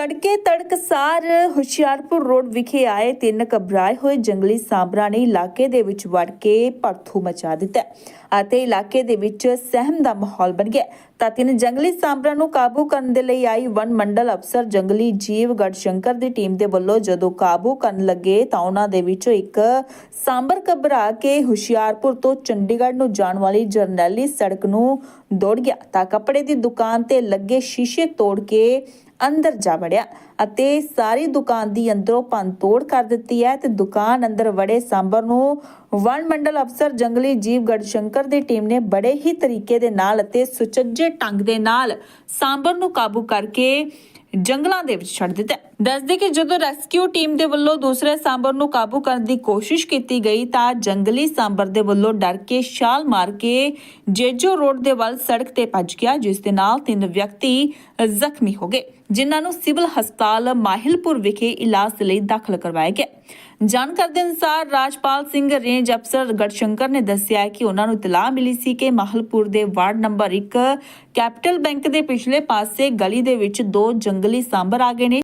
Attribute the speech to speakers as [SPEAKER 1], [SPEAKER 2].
[SPEAKER 1] ਤੜਕੇ ਤੜਕਸਾਰ ਹੁਸ਼ਿਆਰਪੁਰ ਰੋਡ ਵਿਖੇ ਆਏ ਤਿੰਨ ਘਬਰਾਏ ਹੋਏ ਜੰਗਲੀ ਸਾਂਬਰਾਂ ਨੇ ਇਲਾਕੇ ਦੇ ਵਿੱਚ ਵੜ ਕੇ ਭੜਥੂ ਮਚਾ ਦਿੱਤਾ ਅਤੇ ਇਲਾਕੇ ਦੇ ਵਿੱਚ ਸਹਿਮ ਦਾ ਮਾਹੌਲ ਬਣ ਗਿਆ। ਤਾਂ ਤਿੰਨ ਜੰਗਲੀ ਸਾਂਬਰਾਂ ਨੂੰ ਕਾਬੂ ਕਰਨ ਦੇ ਲਈ ਆਈ ਵਨ ਮੰਡਲ ਅਫਸਰ ਜੰਗਲੀ ਜੀਵ ਗੜਸ਼ੰਕਰ ਦੀ ਟੀਮ ਦੇ ਵੱਲੋਂ ਜਦੋਂ ਕਾਬੂ ਕਰਨ ਲੱਗੇ ਤਾਂ ਉਹਨਾਂ ਦੇ ਵਿੱਚੋਂ ਇੱਕ ਸਾਂਬਰ ਘਬਰਾ ਕੇ ਹੁਸ਼ਿਆਰਪੁਰ ਤੋਂ ਚੰਡੀਗੜ੍ਹ ਨੂੰ ਜਾਣ ਵਾਲੀ ਜਰਨੈਲੀ ਸੜਕ ਨੂੰ ਦੌੜ ਗਿਆ। ਤਾਂ ਕੱਪੜੇ ਦੀ ਦੁਕਾਨ ਤੇ ਲੱਗੇ ਸ਼ੀਸ਼ੇ ਤੋੜ ਕੇ ਅੰਦਰ ਜਾ ਵੜਿਆ ਅਤੇ ਸਾਰੀ ਦੁਕਾਨ ਦੀ ਅੰਦਰੋਂ ਭੰਨ ਤੋੜ ਕਰ ਦਿੱਤੀ ਹੈ ਤੇ ਦੁਕਾਨ ਅੰਦਰ ਵੜੇ ਸਾਂਬਰ ਨੂੰ ਵਣ ਮੰਡਲ ਅਫਸਰ ਜੰਗਲੀ ਜੀਵ ਗੜਸ਼ੰਕਰ ਦੀ ਟੀਮ ਨੇ ਬੜੇ ਹੀ ਤਰੀਕੇ ਦੇ ਨਾਲ ਅਤੇ ਸੁਚੱਜੇ ਢੰਗ ਦੇ ਨਾਲ ਸਾਂਬਰ ਨੂੰ ਕਾਬੂ ਕਰਕੇ ਜੰਗਲਾਂ ਦੇ ਵਿੱਚ ਛੱਡ ਦਿੱਤਾ। ਦੱਸਦੇ ਕਿ ਜਦੋਂ ਰੈਸਕਿਊ ਟੀਮ ਦੇ ਵੱਲੋਂ ਦੂਸਰੇ ਸਾਂਬਰ ਨੂੰ ਕਾਬੂ ਕਰਨ ਦੀ ਕੋਸ਼ਿਸ਼ ਕੀਤੀ ਗਈ ਤਾਂ ਜੰਗਲੀ ਸਾਂਬਰ ਦੇ ਵੱਲੋਂ ਡਰ ਕੇ ਛਾਲ ਮਾਰ ਕੇ ਜੇਜੋ ਰੋਡ ਦੇ ਵੱਲ ਸੜਕ ਤੇ ਭੱਜ ਗਿਆ, ਜਿਸ ਦੇ ਨਾਲ ਤਿੰਨ ਵਿਅਕਤੀ ਜ਼ਖਮੀ ਹੋ ਗਏ, ਜਿਨ੍ਹਾਂ ਨੂੰ ਸਿਵਲ ਹਸਪਤਾਲ ਮਾਹਿਲਪੁਰ ਵਿਖੇ ਇਲਾਜ ਲਈ ਦਾਖਲ ਕਰਵਾਇਆ ਗਿਆ। ਜਾਣਕਾਰੀ ਦੇ ਅਨੁਸਾਰ ਰਾਜਪਾਲ ਸਿੰਘ ਰੇਂਜ ਅਫਸਰ ਗੜਸ਼ੰਕਰ ਨੇ ਦੱਸਿਆ ਕਿ ਉਹਨਾਂ ਨੂੰ ਇਤਲਾਹ ਮਿਲੀ ਸੀ ਕਿ ਮਾਹਲਪੁਰ ਦੇ ਵਾਰਡ ਨੰਬਰ 1 ਕੈਪੀਟਲ ਬੈਂਕ ਦੇ ਪਿਛਲੇ ਪਾਸੇ ਗਲੀ ਦੇ ਵਿੱਚ ਦੋ ਜੰਗਲੀ ਸਾਂਬਰ ਆ ਗਏ ਨੇ